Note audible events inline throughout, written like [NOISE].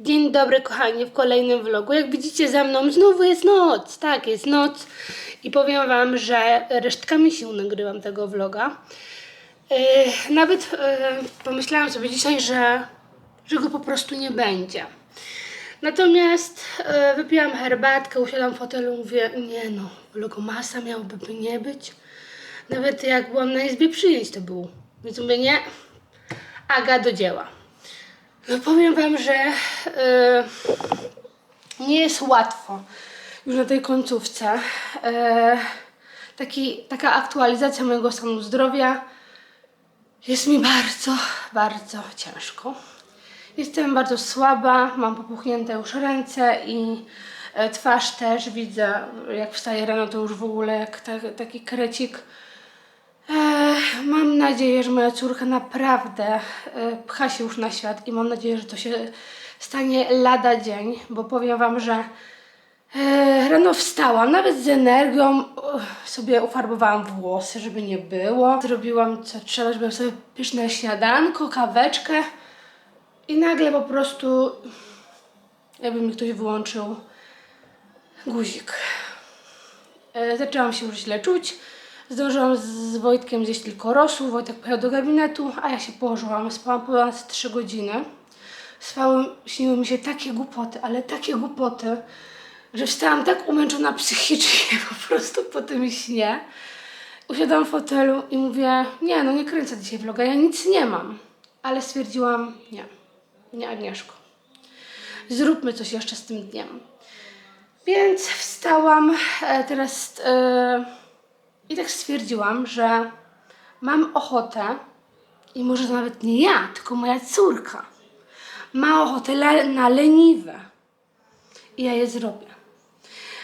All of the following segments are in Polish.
Dzień dobry kochani w kolejnym vlogu. Jak widzicie za mną znowu jest noc. Tak, jest noc. I powiem wam, że resztkami sił nagrywam tego vloga. Yy, nawet yy, pomyślałam sobie dzisiaj, że, że go po prostu nie będzie. Natomiast yy, wypiłam herbatkę, usiadłam w fotelu, mówię, nie no, vlogomasa miałoby nie być. Nawet jak byłam na izbie przyjęć to był. Więc mówię, nie, Aga do dzieła. No powiem wam, że e, nie jest łatwo już na tej końcówce. E, taki, taka aktualizacja mojego stanu zdrowia jest mi bardzo, bardzo ciężko. Jestem bardzo słaba, mam popuchnięte już ręce i e, twarz też widzę, jak wstaję rano to już w ogóle taki krecik. Mam nadzieję, że moja córka naprawdę e, pcha się już na świat i mam nadzieję, że to się stanie lada dzień, bo powiem Wam, że e, rano wstałam, nawet z energią uch, sobie ufarbowałam włosy, żeby nie było. Zrobiłam co trzeba, żeby sobie pyszne śniadanko, kaweczkę i nagle po prostu jakby mi ktoś wyłączył guzik. E, Zaczęłam się już źle czuć. Zdążyłam z Wojtkiem zjeść tylko rosół. Wojtek pojechał do gabinetu, a ja się położyłam. Spałam ponad 3 godziny. Spały, śniły mi się takie głupoty, ale takie głupoty, że wstałam tak umęczona psychicznie [LAUGHS] po prostu po tym śnie. Usiadłam w fotelu i mówię, nie no nie kręcę dzisiaj vloga, ja nic nie mam. Ale stwierdziłam, nie, nie Agnieszko. Zróbmy coś jeszcze z tym dniem. Więc wstałam e, teraz e, i tak stwierdziłam, że mam ochotę, i może to nawet nie ja, tylko moja córka, ma ochotę le- na leniwe. I ja je zrobię.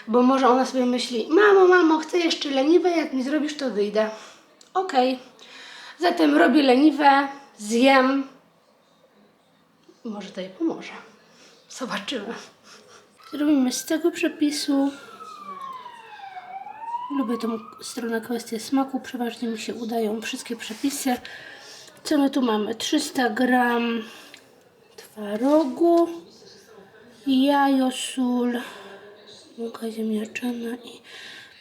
Bo może ona sobie myśli, mamo, mamo, chcę jeszcze leniwe, jak mi zrobisz, to wyjdę. Okej. Zatem robię leniwe, zjem. Może to jej pomoże. Zobaczymy. Zrobimy z tego przepisu Lubię tą stronę kwestię smaku. Przeważnie mi się udają wszystkie przepisy. Co my tu mamy? 300 gram twarogu, jajo, sól, mąka ziemniaczana i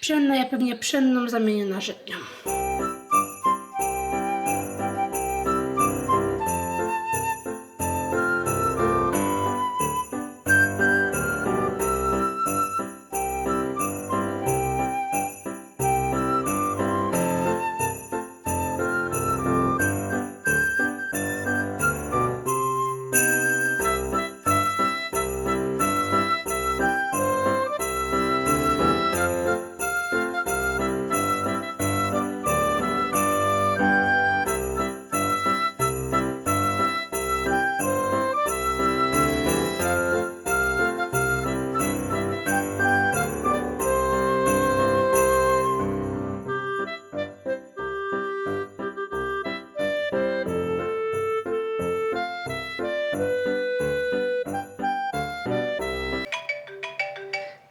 pszenna. Ja pewnie pszenną zamienię na żytnią.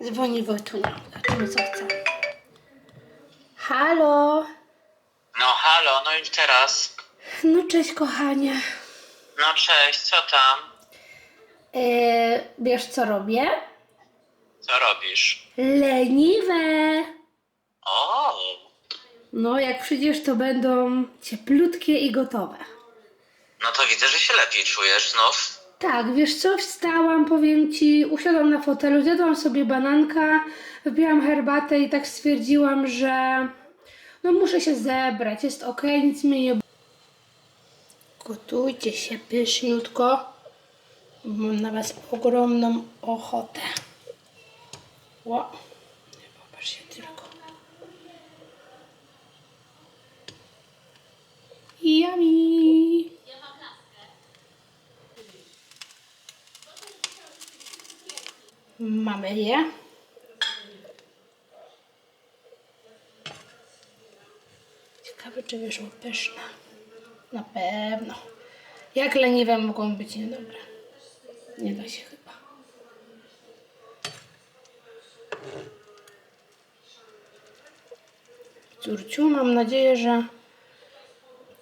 Dzwoni Wojtunia. Zobaczymy co chce. Halo? No halo, no i teraz. No cześć kochanie. No cześć, co tam? Yy, wiesz co robię? Co robisz? Leniwe. O, No, jak przyjdziesz, to będą cieplutkie i gotowe. No to widzę, że się lepiej czujesz znów. Tak, wiesz co, wstałam, powiem ci, usiadłam na fotelu, zjadłam sobie bananka, wypiłam herbatę i tak stwierdziłam, że no muszę się zebrać, jest ok, nic mnie nie... Gotujcie się pyszniutko, mam na was ogromną ochotę. Ło, popatrz się tylko. Yummy! Mamy je. Ciekawe, czy wyszło pyszne. Na pewno. Jak leniwe mogą być niedobre? Nie da się chyba. Córciu, mam nadzieję, że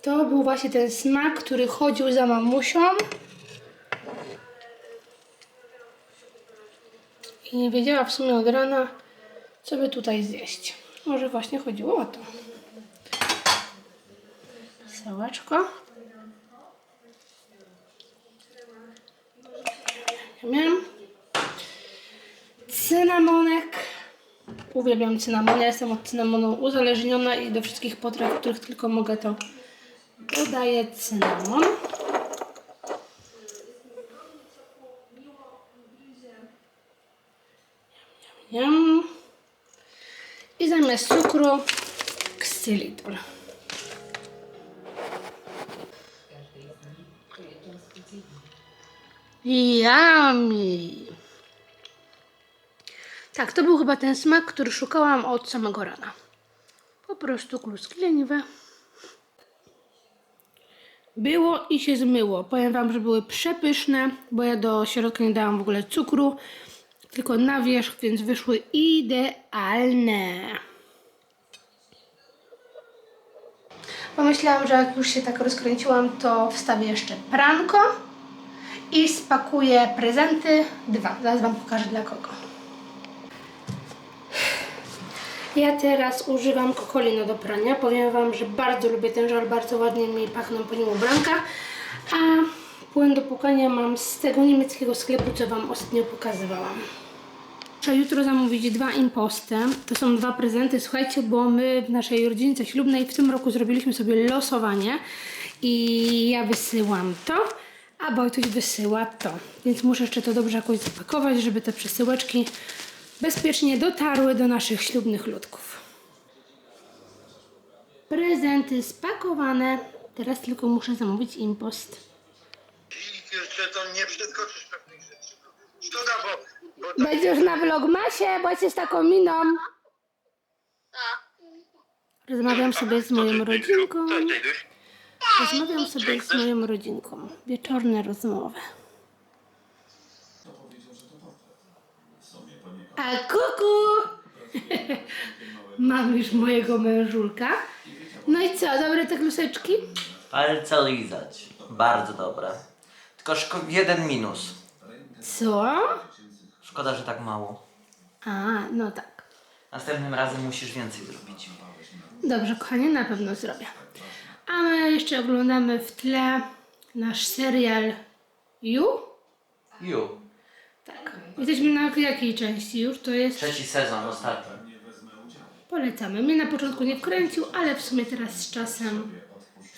to był właśnie ten smak, który chodził za mamusią. I nie wiedziała w sumie od rana, co by tutaj zjeść. Może właśnie chodziło o to. Sałeczko. Miałem cynamonek. Uwielbiam cynamon. Ja jestem od cynamonu uzależniona i do wszystkich potraw, których tylko mogę, to dodaję cynamon. I zamiast cukru ksylitol. Yummy. Tak, to był chyba ten smak, który szukałam od samego rana. Po prostu kluski leniwe. Było i się zmyło. Powiem Wam, że były przepyszne, bo ja do środka nie dałam w ogóle cukru, tylko na wierzch, więc wyszły idealne. Pomyślałam, że jak już się tak rozkręciłam, to wstawię jeszcze pranko i spakuję prezenty. Dwa. Zaraz Wam pokażę dla kogo. Ja teraz używam kokolina do prania. Powiem Wam, że bardzo lubię ten żel, bardzo ładnie mi pachną po nim ubranka. A płyn do płukania mam z tego niemieckiego sklepu, co Wam ostatnio pokazywałam. Muszę jutro zamówić dwa imposty. To są dwa prezenty. Słuchajcie, bo my w naszej rodzince ślubnej w tym roku zrobiliśmy sobie losowanie i ja wysyłam to, a Wojtuś wysyła to. Więc muszę jeszcze to dobrze jakoś zapakować, żeby te przesyłeczki bezpiecznie dotarły do naszych ślubnych ludków. Prezenty spakowane. Teraz tylko muszę zamówić impost. Że to nie przeskoczysz pewnych rzeczy. Szkoda, bo, Będziesz na vlogmasie, bo jesteś taką miną. Rozmawiam sobie z moją rodzinką. Rozmawiam sobie z moją rodzinką. Wieczorne rozmowy. A kuku! [LAUGHS] Mam już mojego mężulka. No i co, dobre te kluseczki? Palce lizać. Bardzo dobre. Tylko szko- jeden minus. Co? Szkoda, że tak mało. A, no tak. Następnym razem musisz więcej zrobić. Dobrze, kochanie, na pewno zrobię. A my jeszcze oglądamy w tle nasz serial You? Ju. Tak. Jesteśmy na jakiej części już? To jest... Trzeci sezon, ostatni. Polecamy. Mnie na początku nie wkręcił, ale w sumie teraz z czasem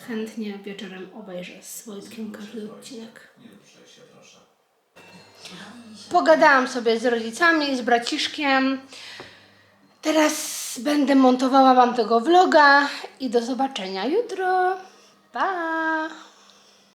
chętnie wieczorem obejrzę z Wojtkiem każdy odcinek. Pogadałam sobie z rodzicami, z braciszkiem. Teraz będę montowała Wam tego vloga i do zobaczenia jutro. Pa!